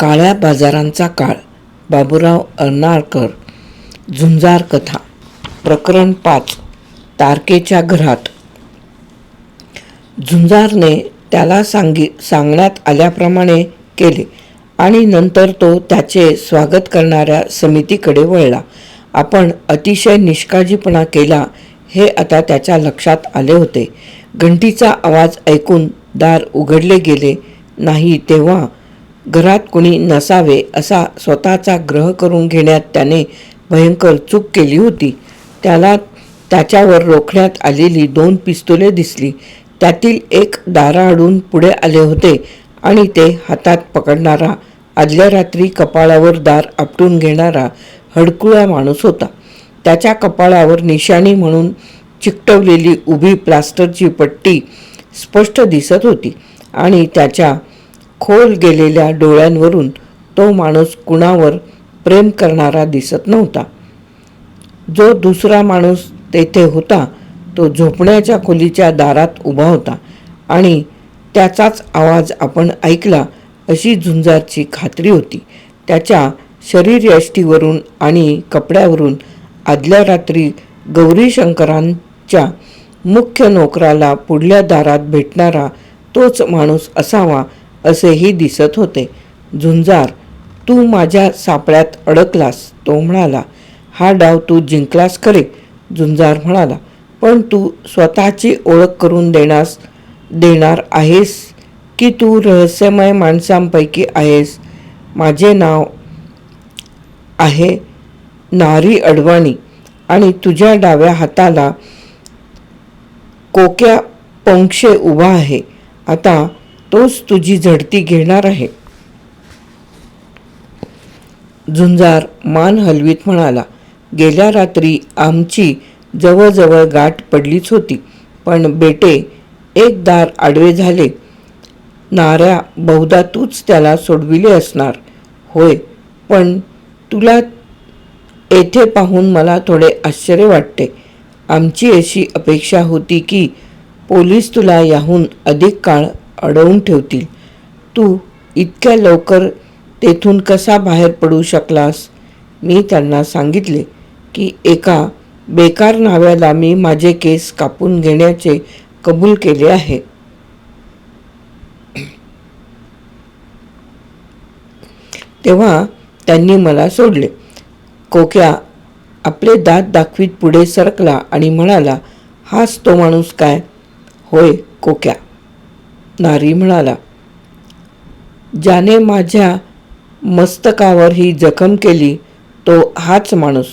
काळ्या बाजारांचा काळ. बाबूराव अर्नाळकर झुंजार कथा. प्रकरण पाच. तारकेच्या घरात. झुंजारने त्याला सांगी सांगण्यात आल्याप्रमाणे केले आणि नंतर तो त्याचे स्वागत करणाऱ्या समितीकडे वळला. आपण अतिशय निष्काळजीपणा केला हे आता त्याच्या लक्षात आले होते. घंटीचा आवाज ऐकून दार उघडले गेले नाही तेव्हा घरात कुणी नसावे असा स्वतःचा ग्रह करून घेण्यात त्याने भयंकर चूक केली होती. त्याला त्याच्यावर रोखण्यात आलेली दोन पिस्तुले दिसली. त्यातील एक दाराआडून पुढे आले होते आणि ते हातात पकडणारा आदल्या रात्री कपाळावर दार आपटून घेणारा हडकुळा माणूस होता. त्याच्या कपाळावर निशाणी म्हणून चिकटवलेली उभी प्लास्टरची पट्टी स्पष्ट दिसत होती आणि त्याच्या खोल गेलेल्या डोळ्यांवरून तो माणूस कुणावर प्रेम करणारा दिसत नव्हता. जो दुसरा माणूस तेथे होता तो झोपण्याच्या खोलीच्या दारात उभा होता आणि त्याचाच आवाज आपण ऐकला अशी झुंजारची खात्री होती. त्याच्या शरीरयष्टीवरून आणि कपड्यावरून आदल्या रात्री गौरीशंकरांच्या मुख्य नोकराला पुढल्या दारात भेटणारा तोच माणूस असावा असेही दिसत होते. झुंजार तू माझ्या सापळ्यात अडकलास तो म्हणाला. हा डाव तू जिंकलास खरे झुंजार म्हणाला. पण तू स्वतःची ओळख करून देण्यास देणार आहेस की तू रहस्यमय माणसांपैकी आहेस? माझे नाव आहे नारी अडवाणी आणि तुझ्या डाव्या हाताला कोक्या पंक्षे उभा आहे. आता तोच तुझी झडती घेणार आहे. झुंजार मान हलवीत म्हणाला गेल्या रात्री आमची जवळजवळ गाठ पडलीच होती पण बेटे एक दार आडवे झाले. नाऱ्या बहुधा तूच त्याला सोडविले असणार. होय पण तुला येथे पाहून मला थोडे आश्चर्य वाटते. आमची अशी अपेक्षा होती की पोलीस तुला याहून अधिक काळ अडवून ठेवतील. तू इतक्या लवकर तेथून कसा बाहेर पडू शकलास? मी त्यांना सांगितले की एका बेकार नाव्याला मी माझे केस कापून घेण्याचे कबूल केले आहे. तेव्हा त्यांनी मला सोडले. कोक्या आपले दात दाखवीत पुढे सरकला आणि म्हणाला हाच तो माणूस काय? होय कोक्या. नारी म्हणाला ज्याने माझ्या मस्तकावर ही जखम केली तो हाच माणूस.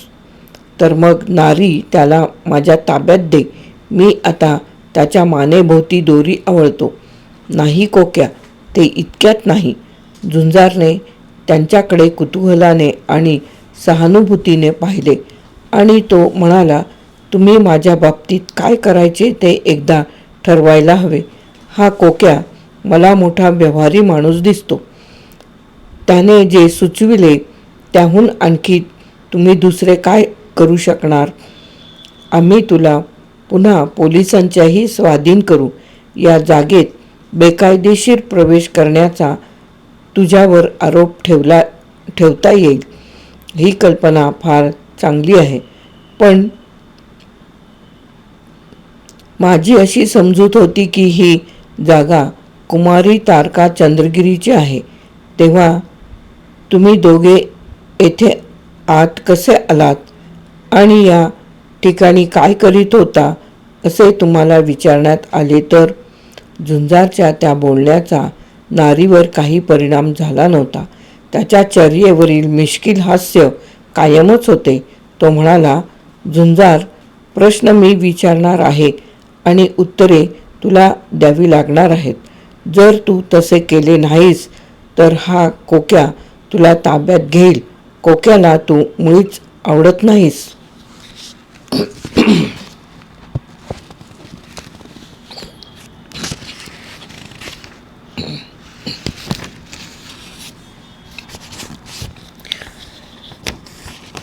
तर मग नारी त्याला माझ्या ताब्यात दे मी आता त्याच्या मानेभोवती दोरी आवळतो. नाही कोक्या ते इतक्यात नाही झुंजारने त्यांच्याकडे कुतूहलाने आणि सहानुभूतीने पाहिले आणि तो म्हणाला तुम्ही माझ्या बाबतीत काय करायचे ते एकदा ठरवायला हवे. हा कोक्या मला मोठा व्यवहारी माणूस दिसतो. त्याने जे सुचविले त्याहून आणखी तुम्ही दुसरे काय करू शकणार? आम्ही तुला पुन्हा पोलिसांच्याही स्वाधीन करू. या जागेत बेकायदेशीर प्रवेश करण्याचा तुझ्यावर आरोप ठेवला ठेवता येईल. ही कल्पना फार चांगली आहे. पण माझी अशी समजूत होती की ही जागा कुमारी तारका चंद्रगिरीची आहे. तेव्हा तुम्ही दोघे येथे आत कसे आलात? आणि या ठिकाणी काय करीत होता? असे तुम्हाला विचारण्यात आले तर झुंजारच्या त्या बोलण्याचा नारीवर काही परिणाम झाला नव्हता. त्याच्या चर्येवरील मिश्किल हास्य कायमच होते. तो म्हणाला झुंजार प्रश्न मी विचारणार आहे आणि उत्तरे तुला द्यावी लागणार आहेत. जर तू तसे केले नाहीस तर हा कोक्या तुला ताब्यात घेईल. कोक्याला तू मुळीच आवडत नाहीस.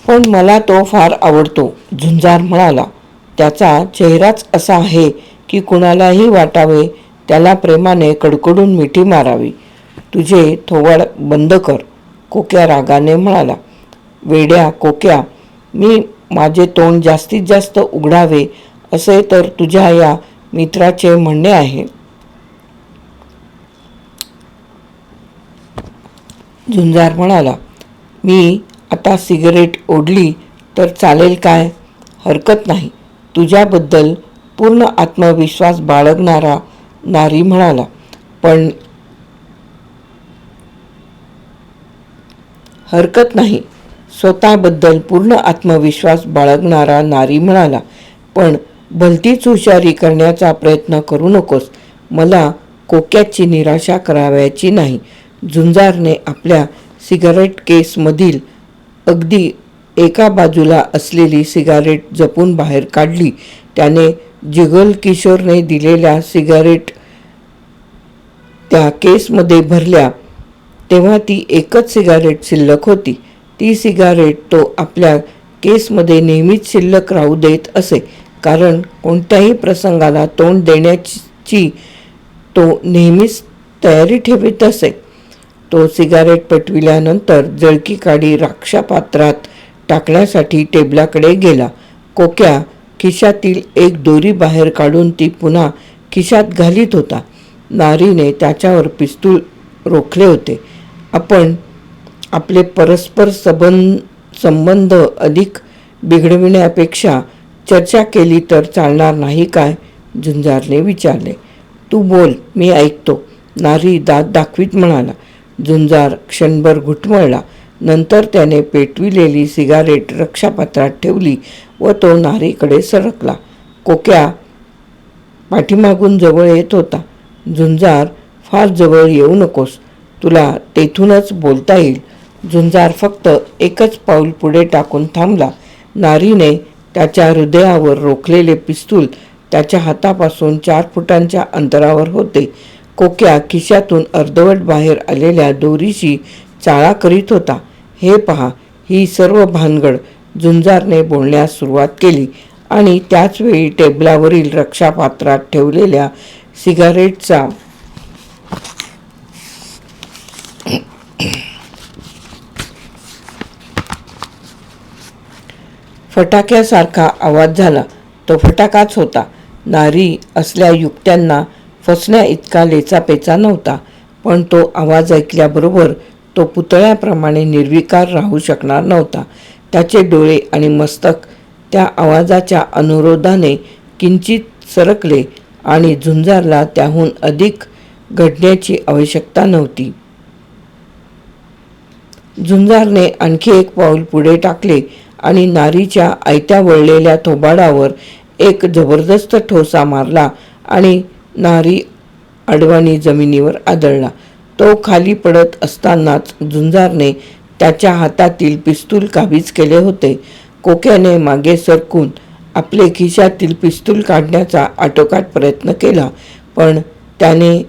पण मला तो फार आवडतो झुंजार म्हणाला. त्याचा चेहराच असा आहे की कुणालाही वाटावे त्याला प्रेमाने कडकडून मिठी मारावी. तुझे थोवाड बंद कर कोक्या रागाने म्हणाला. वेड्या कोक्या मी माझे तोंड जास्तीत जास्त उघडावे असे तर तुझ्या या मित्राचे म्हणणे आहे. झुंजार म्हणाला मी आता सिगरेट ओढली तर चालेल काय? हरकत नाही. तुझ्याबद्दल पूर्ण आत्मविश्वास बाळगणारा नारी म्हणाला. पण हरकत नाही. स्वतःबद्दल पूर्ण आत्मविश्वास बाळगणारा नारी म्हणाला पण भलतीच हुशारी करण्याचा प्रयत्न करू नकोस. मला कोक्याची निराशा करावयाची नाही. झुंजारने आपल्या सिगारेट केसमधील अगदी एका बाजूला असलेली सिगारेट जपून बाहेर काढली. त्याने जिगल किशोरने दिलेल्या सिगारेट त्या केसमध्ये भरल्या तेव्हा ती एकच सिगारेट शिल्लक होती. ती सिगारेट तो आपल्या केसमध्ये नेहमीच शिल्लक राहू देत असे कारण कोणत्याही प्रसंगाला तोंड देण्याची तो नेहमीच तयारी ठेवीत असे. तो सिगारेट पेटविल्यानंतर जळकी काडी राक्षापात्रात टाकण्यासाठी टेबलाकडे गेला. कोक्या खिशातील एक दोरी बाहेर काढून ती पुन्हा खिशात घालीत होता. नारीने त्याच्यावर पिस्तूल रोखले होते. आपण आपले परस्पर सबंध संबंध अधिक बिघडविण्यापेक्षा चर्चा केली तर चालणार नाही काय? झुंजारने विचारले. तू बोल मी ऐकतो. नारी दात दाखवीत म्हणाला. झुंजार क्षणभर घुटमळला. नंतर त्याने पेटविलेली सिगारेट रक्षापात्रात ठेवली व तो नारीकडे सरकला. कोक्या पाठीमागून जवळ येत होता. झुंजार फार जवळ येऊ नकोस. तुला तेथूनच बोलता येईल. झुंजार फक्त एकच पाऊल पुढे टाकून थांबला. नारीने त्याच्या हृदयावर रोखलेले पिस्तूल त्याच्या हातापासून चार फुटांच्या अंतरावर होते. कोक्या खिशातून अर्धवट बाहेर आलेल्या दोरीशी चाळा करीत होता. हे पहा ही सर्व भानगड झुंजारने बोलण्यास सुरुवात केली आणि त्याचवेळी टेबलावरील रक्षापात्रात ठेवलेल्या सिगारेटचा फटाक्यासारखा आवाज झाला. तो फटाकाच होता. नारी असल्या युक्त्यांना फसण्या इतका लेचापेचा नव्हता पण तो आवाज ऐकल्याबरोबर तो पुतळ्याप्रमाणे निर्विकार राहू शकणार नव्हता. त्याचे डोळे आणि मस्तक त्या आवाजाच्या अनुरोधाने किंचित सरकले आणि झुंजारला त्याहून अधिक घडण्याची आवश्यकता नव्हती. झुंजारने आणखी एक पाऊल पुढे टाकले आणि नारीच्या आयत्या वळलेल्या थोबाडावर एक जबरदस्त ठोसा मारला आणि नारी अडवाणी जमिनीवर आदळला. तो खाली पडत असतानाच झुंजारने त्याच्या हातातील पिस्तूल काबीज केले होते. कोक्याने मागे सरकून आपले खिशातील पिस्तूल काढण्याचा आटोकाट प्रयत्न केला पण त्याने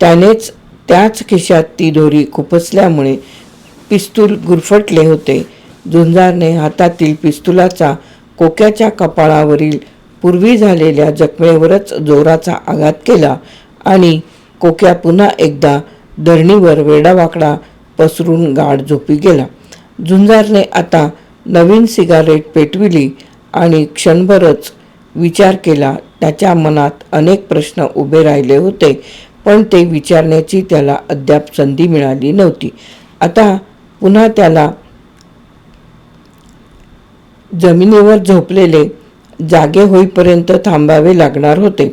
त्यानेच त्याच खिशात ती दोरी खुपसल्यामुळे पिस्तूल गुरफटले होते. झुंजारने हातातील पिस्तुलाचा कोक्याच्या कपाळावरील पूर्वी झालेल्या जखमेवरच जोराचा आघात केला आणि कोक्या पुन्हा एकदा धरणीवर वेडावाकडा पसरून गाढ झोपी गेला. झुंजारने आता नवीन सिगारेट पेटविली आणि क्षणभरच विचार केला. त्याच्या मनात अनेक प्रश्न उभे राहिले होते पण ते विचारण्याची त्याला अद्याप संधी मिळाली नव्हती. आता पुन्हा त्याला जमिनीवर झोपलेले जागे होईपर्यंत थांबावे लागणार होते.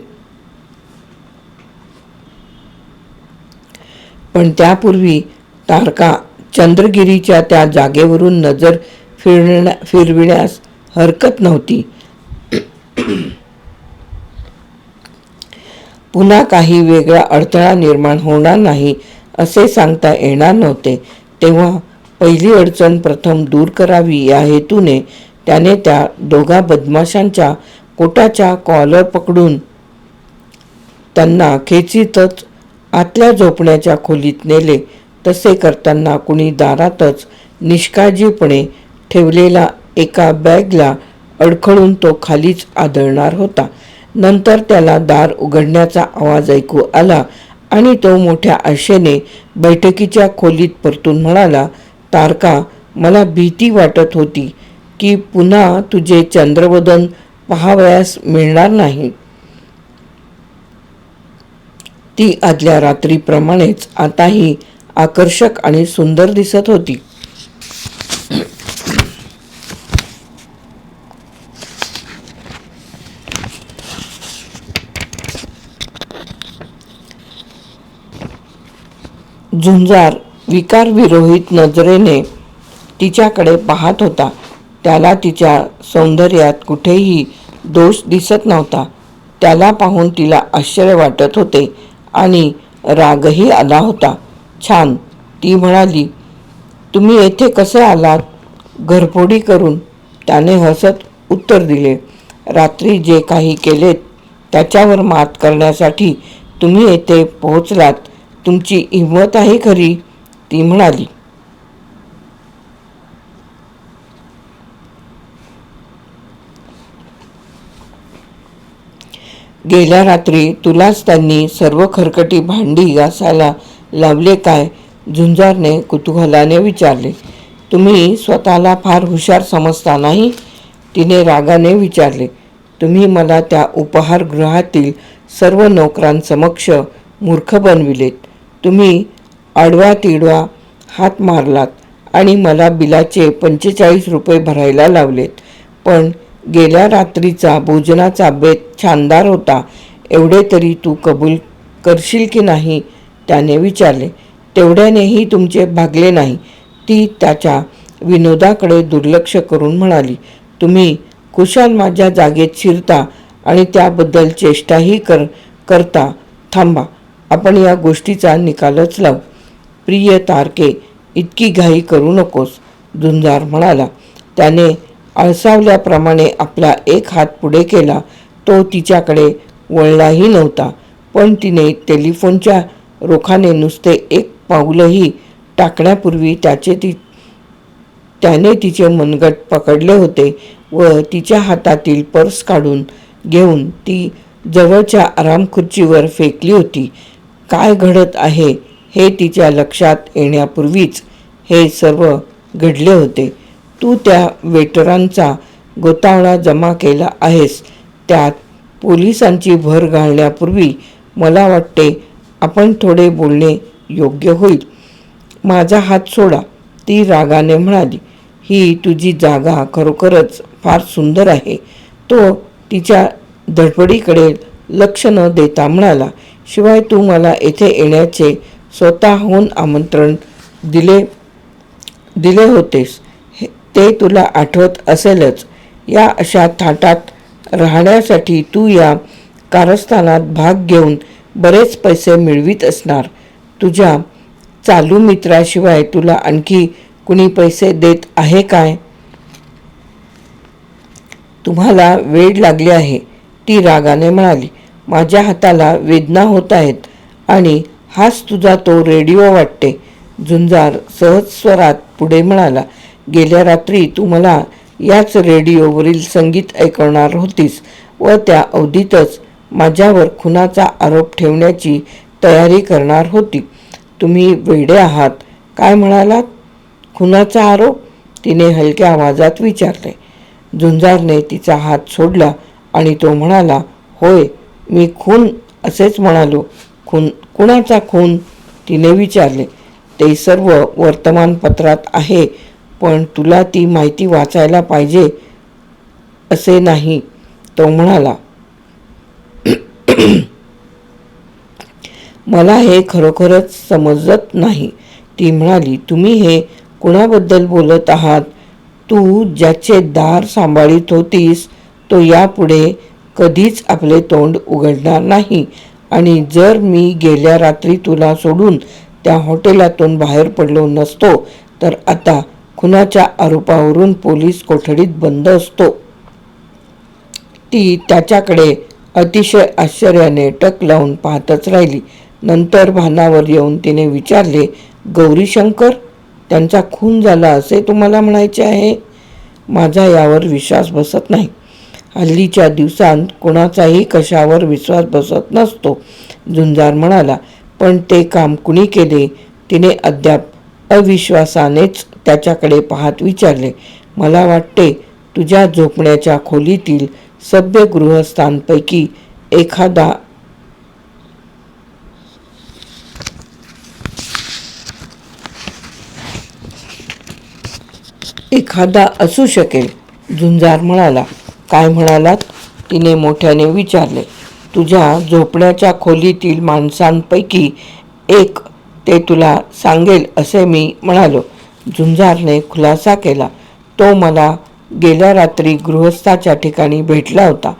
पण त्यापूर्वी तारका चंद्रगिरीच्या त्या जागेवरून नजर फिरण्या फिरविण्यास हरकत नव्हती. पुन्हा काही वेगळा अडथळा निर्माण होणार नाही असे सांगता येणार नव्हते. तेव्हा पहिली अडचण प्रथम दूर करावी या हेतूने त्याने त्या दोघा बदमाशांच्या कोटाच्या कॉलर पकडून त्यांना खेचीतच आतल्या झोपण्याच्या खोलीत नेले. तसे करताना कुणी दारातच निष्काळजीपणे ठेवलेला एका बॅगला अडखळून तो खालीच आदळणार होता. नंतर त्याला दार उघडण्याचा आवाज ऐकू आला आणि तो मोठ्या आशेने बैठकीच्या खोलीत परतून म्हणाला तारका मला भीती वाटत होती की पुन्हा तुझे चंद्रवदन पहावयास मिळणार नाही. ती आदल्या रात्रीप्रमाणेच आताही आकर्षक आणि सुंदर दिसत होती. झुंजार विकारविरोहित नजरेने तिच्याकडे पाहत होता. त्याला तिच्या सौंदर्यात कुठेही दोष दिसत नव्हता. त्याला पाहून तिला आश्चर्य वाटत होते आणि रागही आला होता. छान. ती म्हणाली तुम्ही येथे कसे आलात? घरफोडी करून त्याने हसत उत्तर दिले रात्री जे काही केलेत त्याच्यावर मात करण्यासाठी तुम्ही येथे पोहोचलात. तुमची हिंमत आहे खरी ती म्हणाली. गेल्या रात्री तुलाच त्यांनी सर्व खरकटी भांडी घासायला लावले काय? झुंजारने कुतूहलाने विचारले. तुम्ही स्वतःला फार हुशार समजता नाही? तिने रागाने विचारले. तुम्ही मला त्या उपहारगृहातील सर्व नोकरांसमक्ष मूर्ख बनविलेत. तुम्ही आडवा तिडवा हात मारलात आणि मला बिलाचे पंचेचाळीस रुपये भरायला लावलेत. पण गेल्या रात्रीचा भोजनाचा बेत छानदार होता. एवढे तरी तू कबूल करशील की नाही? त्याने विचारले तेवढ्यानेही तुमचे भागले नाही. ती त्याच्या विनोदाकडे दुर्लक्ष करून म्हणाली तुम्ही कुशाल माझ्या जागेत शिरता आणि त्याबद्दल चेष्टाही कर करता. थांबा आपण या गोष्टीचा निकालच लावू. प्रिय तारके इतकी घाई करू नकोस झुंजार म्हणाला. त्याने आळसावल्याप्रमाणे आपला एक हात पुढे केला. तो तिच्याकडे वळलाही नव्हता पण तिने टेलिफोनच्या रोखाने नुसते एक पाऊलही टाकण्यापूर्वी त्याचे ती त्याने तिचे मनगट पकडले होते व तिच्या हातातील पर्स काढून घेऊन ती जवळच्या आरामखुर्चीवर फेकली होती. काय घडत आहे हे तिच्या लक्षात येण्यापूर्वीच हे सर्व घडले होते. तू त्या वेटरांचा गोतावळा जमा केला आहेस. त्यात पोलिसांची भर घालण्यापूर्वी मला वाटते आपण थोडे बोलणे योग्य होईल. माझा हात सोडा ती रागाने म्हणाली. ही तुझी जागा खरोखरच फार सुंदर आहे. तो तिच्या धडपडीकडे लक्ष न देता म्हणाला शिवाय तू मला येथे येण्याचे स्वतःहून आमंत्रण दिले दिले होतेस. ते तुला आठवत असेलच. या अशा थाटात राहण्यासाठी तू या कारस्थानात भाग घेऊन बरेच पैसे मिळवीत असणार. तुझ्या चालू मित्राशिवाय तुला आणखी कुणी पैसे देत आहे काय? तुम्हाला वेळ लागली आहे ती रागाने म्हणाली. माझ्या हाताला वेदना होत आहेत आणि हाच तुझा तो रेडिओ वाटते. झुंजार सहज स्वरात पुढे म्हणाला गेल्या रात्री तू मला याच रेडिओवरील संगीत ऐकवणार होतीस व त्या अवधीतच माझ्यावर खुनाचा आरोप ठेवण्याची तयारी करणार होती. तुम्ही वेडे आहात. काय म्हणालात? खुनाचा आरोप? तिने हलक्या आवाजात विचारले. झुंजारने तिचा हात सोडला आणि तो म्हणाला होय मी खून असेच म्हणालो. खून कुणाचा खून? तिने विचारले. ते सर्व वर्तमानपत्रात आहे पण तुला ती माहिती वाचायला पाहिजे असे नाही तो म्हणाला. मला हे खरोखरच समजत नाही. ती म्हणाली तुम्ही हे कुणाबद्दल बोलत आहात? तू ज्याचे दार सांभाळीत होतीस तो यापुढे कधीच आपले तोंड उघडणार नाही. आणि जर मी गेल्या रात्री तुला सोडून त्या हॉटेलातून बाहेर पडलो नसतो तर आता खुनाच्या आरोपावरून पोलीस कोठडीत बंद असतो. ती त्याच्याकडे अतिशय आश्चर्याने टक लावून पाहतच राहिली. नंतर भानावर येऊन तिने विचारले गौरीशंकर त्यांचा खून झाला असे तुम्हाला म्हणायचे आहे? माझा यावर विश्वास बसत नाही. हल्लीच्या दिवसांत कोणाचाही कशावर विश्वास बसत नसतो झुंजार म्हणाला. पण ते काम कुणी केले? तिने अद्याप अविश्वासानेच त्याच्याकडे पाहत विचारले. मला वाटते तुझ्या झोपण्याच्या खोलीतील सभ्य गृहस्थांपैकी एखादा एखादा असू शकेल. झुंजार म्हणाला. काय म्हणालात? तिने मोठ्याने विचारले. तुझ्या झोपण्याच्या खोलीतील माणसांपैकी एक ते तुला सांगेल असे मी म्हणालो. झुंजारने खुलासा केला. तो मला गेल्या रात्री गृहस्थाच्या ठिकाणी भेटला होता.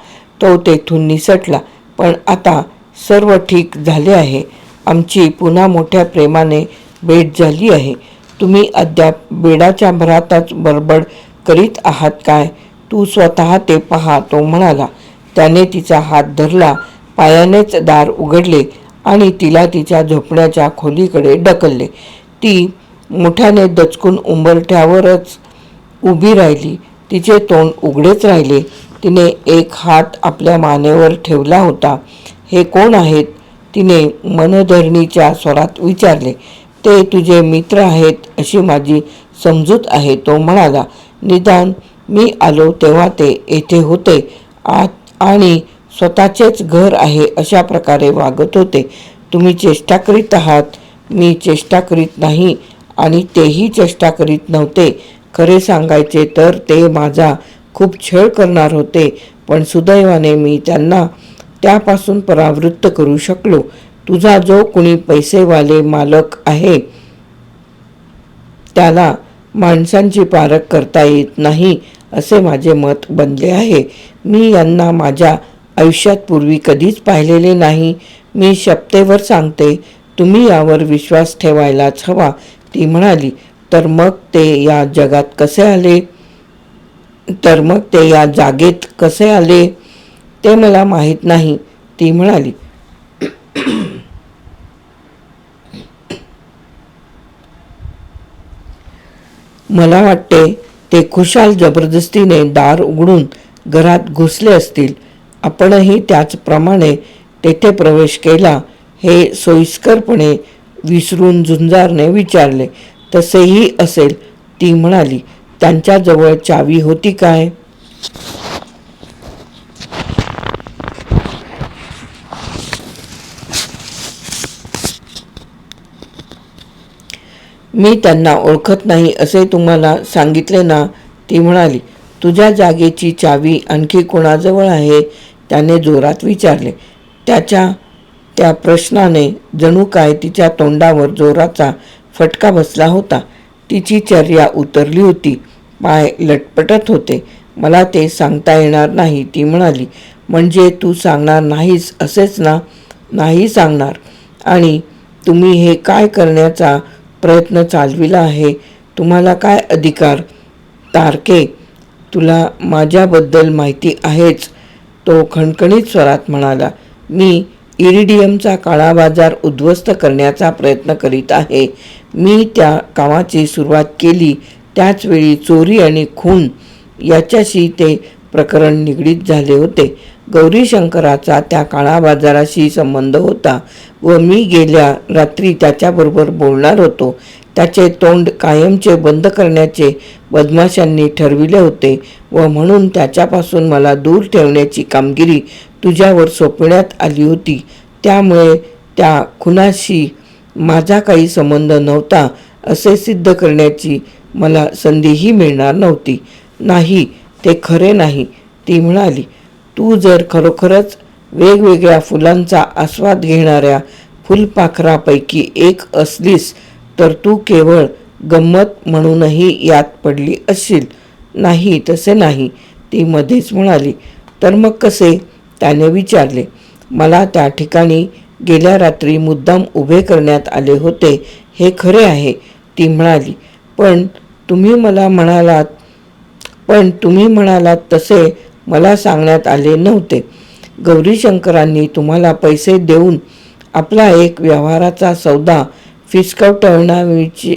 तो तेथून निसटला. पण आता सर्व ठीक झाले आहे. आमची पुन्हा मोठ्या प्रेमाने भेट झाली आहे. तुम्ही अद्याप बेडाच्या भरातच बडबड करीत आहात काय? तू स्वतः ते पहा तो म्हणाला. त्याने तिचा हात धरला पायानेच दार उघडले आणि तिला तिच्या झोपण्याच्या खोलीकडे ढकलले. ती मोठ्याने दचकून उंबरठ्यावरच उभी राहिली. तिचे तोंड उघडेच राहिले. तिने एक हात आपल्या मानेवर ठेवला होता. हे कोण आहेत? तिने मनधरणीच्या स्वरात विचारले. ते तुझे मित्र आहेत अशी माझी समजूत आहे तो म्हणाला. निदान मी आलो तेव्हा ते येथे होते. आत आणि स्वतःचेच घर आहे अशा प्रकारे वागत होते. तुम्ही चेष्टा करीत आहात. मी चेष्टा करीत नाही आणि तेही चेष्टा करीत नव्हते. खरे सांगायचे तर ते माझा खूप छळ करणार होते. पण सुदैवाने मी त्यांना त्यापासून परावृत्त करू शकलो. तुझा जो कुणी पैसेवाले मालक आहे त्याला माणसांची पारख करता येत नाही असे माझे मत बनले आहे. मी यांना माझ्या आयुष्यात पूर्वी कधीच पाहिलेले नाही. मी शपतेवर सांगते तुम्ही यावर विश्वास ठेवायलाच हवा ती म्हणाली. तर मग ते या जगात कसे आले? तर मग ते या जागेत कसे आले? ते मला माहीत नाही. ती म्हणाली मला वाटते ते खुशाल जबरदस्तीने दार उघडून घरात घुसले असतील. आपणही त्याचप्रमाणे तेथे प्रवेश केला हे सोयीस्करपणे विसरून झुंजारने विचारले. तसेही असेल. ती म्हणाली त्यांच्याजवळ चावी होती काय? मी त्यांना ओळखत नाही असे तुम्हाला सांगितले ना? ती म्हणाली तुझ्या जागेची चावी आणखी कोणाजवळ आहे? त्याने जोरात विचारले त्याच्या त्या प्रश्नाने जणू काय तिच्या तोंडावर जोराचा फटका बसला होता. तिची चर्या उतरली होती. पाय लटपटत होते. मला ते सांगता येणार नाही ती म्हणाली. म्हणजे तू सांगणार नाहीस असेच ना? नाही सांगणार. आणि तुम्ही हे काय करण्याचा प्रयत्न चालविला आहे? तुम्हाला काय अधिकार? तारके तुला माझ्याबद्दल माहिती आहेच. तो खणखणीत स्वरात म्हणाला मी इरिडियमचा काळा बाजार उद्ध्वस्त करण्याचा प्रयत्न करीत आहे. मी त्या कामाची सुरुवात केली. त्याचवेळी चोरी आणि खून याच्याशी ते प्रकरण निगडीत झाले होते. गौरी शंकराचा त्या काळा बाजाराशी संबंध होता व मी गेल्या रात्री त्याच्याबरोबर बोलणार होतो. त्याचे तोंड कायमचे बंद करण्याचे बदमाशांनी ठरविले होते व म्हणून त्याच्यापासून मला दूर ठेवण्याची कामगिरी तुझ्यावर सोपविण्यात आली होती. त्यामुळे त्या खुनाशी माझा काही संबंध नव्हता असे सिद्ध करण्याची मला संधीही मिळणार नव्हती. नाही ते खरे नाही. ती म्हणाली तू जर खरोखरच वेगवेगळ्या फुलांचा आस्वाद घेणाऱ्या फुलपाखरापैकी एक असलीस तर तू केवळ गंमत म्हणूनही यात पडली असशील. नाही तसे नाही ती मध्येच म्हणाली. तर मग कसे? त्याने विचारले. मला त्या ठिकाणी गेल्या रात्री मुद्दाम उभे करण्यात आले होते. हे खरे आहे ती म्हणाली. पण तुम्ही मला म्हणालात पण तुम्ही म्हणालात तसे मला सांगण्यात आले नव्हते. गौरीशंकरांनी तुम्हाला पैसे देऊन आपला एक व्यवहाराचा सौदा फिसकटवण्याचे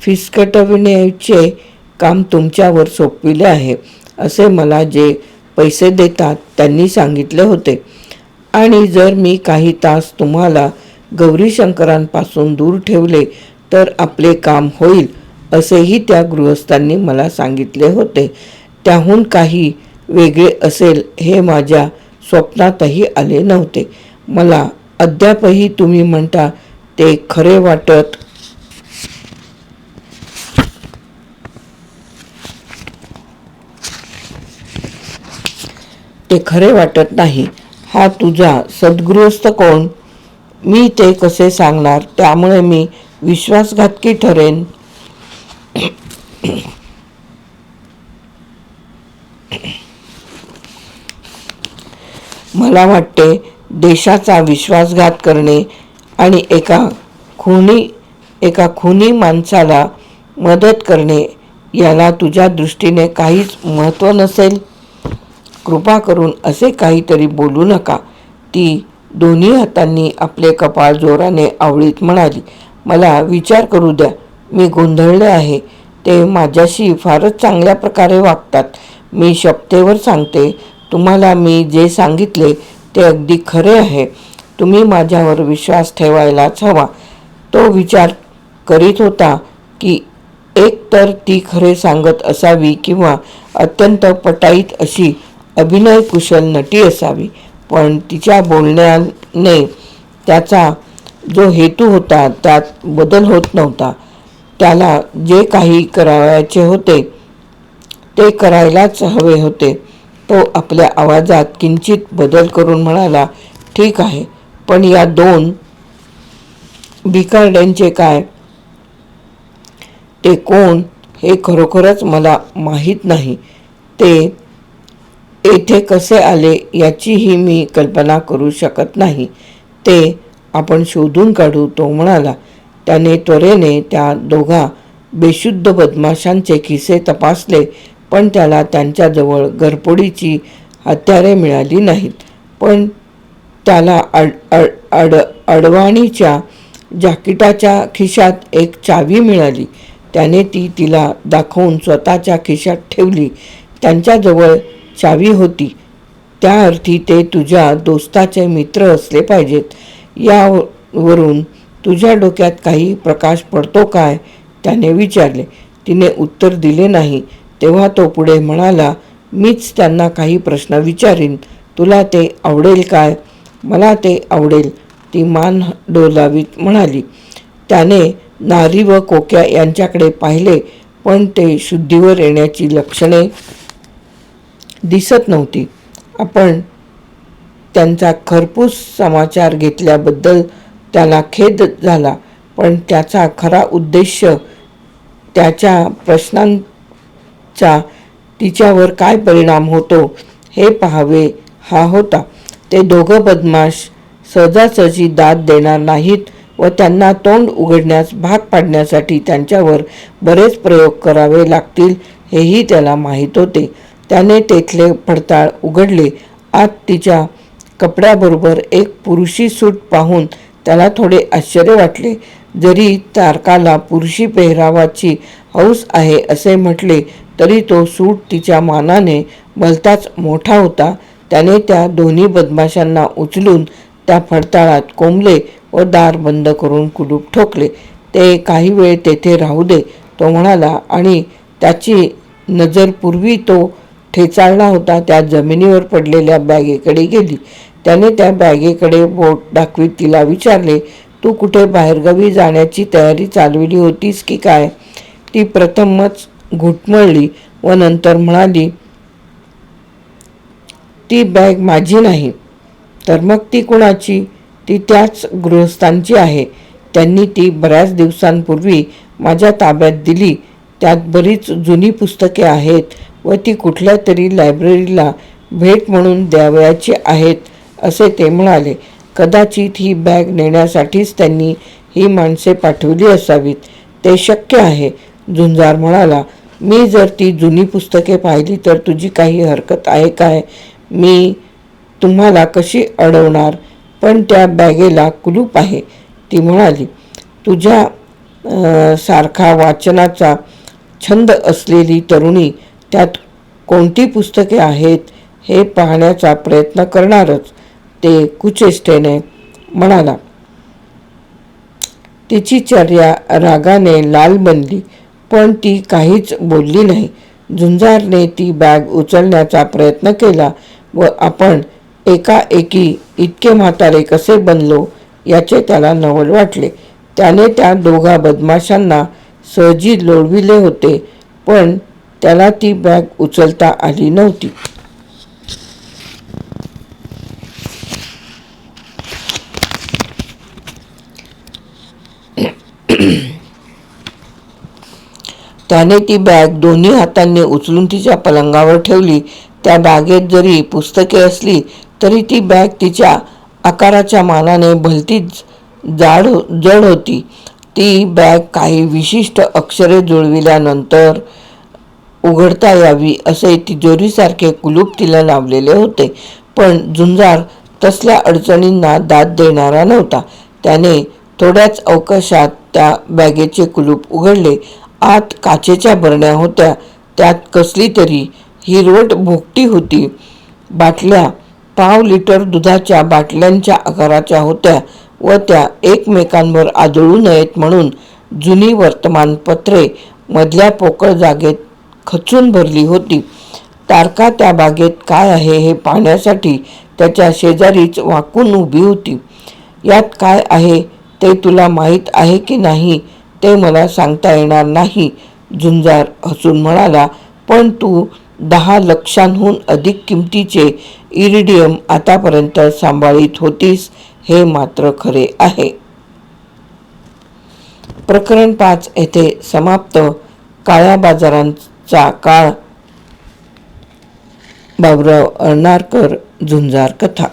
फिसकटविण्याचे काम तुमच्यावर सोपविले आहे असे मला जे पैसे देतात त्यांनी सांगितले होते. आणि जर मी काही तास तुम्हाला गौरीशंकरांपासून दूर ठेवले तर आपले काम होईल असेही त्या गृहस्थांनी मला सांगितले होते. त्याहून काही वेगळे असेल हे माझ्या स्वप्नातही आले नव्हते. मला अद्यापही तुम्ही म्हणता ते खरे वाटत ते खरे वाटत नाही. हा तुझा सद्गृहस्थ कोण? मी ते कसे सांगणार? त्यामुळे मी विश्वासघातकी ठरेन. मला वाटते देशाचा विश्वासघात करणे आणि एका खुनी एका खुनी माणसाला मदत करणे याला तुझ्या दृष्टीने काहीच महत्त्व नसेल? कृपा करून असे काहीतरी बोलू नका. ती दोन्ही हातांनी आपले कपाळ जोराने आवळीत म्हणाली मला विचार करू द्या. मी गोंधळले आहे. ते माझ्याशी फारच चांगल्या प्रकारे वागतात. मी शपथेवर सांगते. तुम्हाला मी जे सांगितले ते अगदी खरे आहे. तुम्ही माझ्यावर विश्वास ठेवायलाच हवा. तो विचार करीत होता की एक तर ती खरे सांगत असावी किंवा अत्यंत पटाईत अशी अभिनय कुशल नटी असावी पण तिच्या बोलण्याने त्याचा जो हेतू होता त्यात बदल होत नव्हता. त्याला जे काही करावयाचे होते ते करायलाच हवे होते. तो आपल्या आवाजात किंचित बदल करून म्हणाला ठीक आहे पण या दोन भिकारड्यांचे काय? ते कोण? हे खरोखरच मला माहीत नाही. ते येथे कसे आले याचीही मी कल्पना करू शकत नाही. ते आपण शोधून काढू तो म्हणाला. त्याने त्वरेने त्या दोघा बेशुद्ध बदमाशांचे खिसे तपासले पण त्याला त्यांच्याजवळ घरपोडीची हत्यारे मिळाली नाहीत. पण त्याला अड अड अड अडवाणीच्या जाकिटाच्या खिशात एक चावी मिळाली. त्याने ती तिला दाखवून स्वतःच्या खिशात ठेवली. त्यांच्याजवळ चावी होती. त्या अर्थी ते तुझ्या दोस्ताचे मित्र असले पाहिजेत. यावरून तुझ्या डोक्यात काही प्रकाश पडतो काय? त्याने विचारले. तिने उत्तर दिले नाही. तेव्हा तो पुढे म्हणाला मीच त्यांना काही प्रश्न विचारीन. तुला ते आवडेल काय? मला ते आवडेल ती मान डोलावीत म्हणाली. त्याने नारी व कोक्या यांच्याकडे पाहिले पण ते शुद्धीवर येण्याची लक्षणे दिसत नव्हती. आपण त्यांचा खरपूस समाचार घेतल्याबद्दल त्याला खेद झाला पण त्याचा खरा उद्देश त्याच्या प्रश्नांचा तिच्यावर काय परिणाम होतो हे पाहावे हा होता. ते दोघं बदमाश सहजासहजी दाद देणार नाहीत व त्यांना तोंड उघडण्यास भाग पाडण्यासाठी त्यांच्यावर बरेच प्रयोग करावे लागतील हेही त्याला माहीत होते. त्याने तेथले पडताळ उघडले. आत तिच्या कपड्याबरोबर एक पुरुषी सूट पाहून त्याला थोडे आश्चर्य वाटले. जरी तारकाला पुरुषी पेहरावाची हौस आहे असे म्हटले तरी तो सूट तिच्या मानाने भलताच मोठा होता. त्याने त्या दोन्ही बदमाशांना उचलून त्या फडताळात कोंबले व दार बंद करून कुलूप ठोकले. ते काही वेळ तेथे राहू दे तो म्हणाला. आणि त्याची नजर पूर्वी तो ठेचाळला होता त्या जमिनीवर पडलेल्या बॅगेकडे गेली. त्याने त्या बॅगेकडे बोट दाखवीत तिला विचारले तू कुठे बाहेरगावी जाण्याची तयारी चालविली होतीस की काय? ती प्रथमच घुटमळली व नंतर म्हणाली ती बॅग माझी नाही. तर मग ती कुणाची? ती त्याच गृहस्थांची आहे. त्यांनी ती बऱ्याच दिवसांपूर्वी माझ्या ताब्यात दिली. त्यात बरीच जुनी पुस्तके आहेत. व ती कुठल्या तरी लायब्ररीला भेट म्हणून द्यावयाची आहेत असे ते म्हणाले. कदाचित ही बॅग नेण्यासाठीच त्यांनी ही माणसे पाठवली असावीत. ते शक्य आहे झुंजार म्हणाला. मी जर ती जुनी पुस्तके पाहिली तर तुझी काही हरकत आहे काय? मी तुम्हाला कशी अडवणार? पण त्या बॅगेला कुलूप आहे ती म्हणाली. तुझ्या सारखा वाचनाचा छंद असलेली तरुणी त्यात कोणती पुस्तके आहेत हे पाहण्याचा प्रयत्न करणारच ते कुचेष्टेने म्हणाला. तिची चर्या रागाने लाल बनली पण ती काहीच बोलली नाही. झुंजारने ती बॅग उचलण्याचा प्रयत्न केला व आपण एकाएकी इतके म्हातारे कसे बनलो याचे त्याला नवल वाटले. त्याने त्या दोघा बदमाशांना सहजी लोळविले होते पण त्याला ती बॅग उचलता आली नव्हती. त्याने ती बॅग दोन्ही हातांनी उचलून तिच्या पलंगावर ठेवली. त्या बॅगेत जरी पुस्तके असली तरी ती बॅग तिच्या आकाराच्या मानाने भलतीच जाड जड होती. ती बॅग काही विशिष्ट अक्षरे जुळविल्यानंतर उघडता यावी असे तिजोरीसारखे कुलूप तिला लावलेले होते. पण झुंजार तसल्या अडचणींना दाद देणारा नव्हता. त्याने थोड्याच अवकाशात त्या बॅगेचे कुलूप उघडले. आत काचेच्या बरण्या होत्या. त्यात कसली तरी हिरवट भोकटी होती. बाटल्या पाव लिटर दुधाच्या बाटल्यांच्या आकाराच्या होत्या व त्या एकमेकांवर आदळू नयेत म्हणून जुनी वर्तमानपत्रे मधल्या पोकळ जागेत खचून भरली होती. तारका त्या बागेत काय आहे हे पाहण्यासाठी त्याच्या शेजारीच वाकून उभी होती. यात काय आहे ते तुला माहीत आहे की नाही ते मला सांगता येणार नाही झुंजार हसून म्हणाला. पण तू दहा लक्षांहून अधिक किमतीचे इरिडियम आतापर्यंत सांभाळीत होतीस हे मात्र खरे आहे. प्रकरण पाच येथे समाप्त. काळ्या बाजारांचा चाकाळ बाबुराव अर्णारकर झुंजार कथा.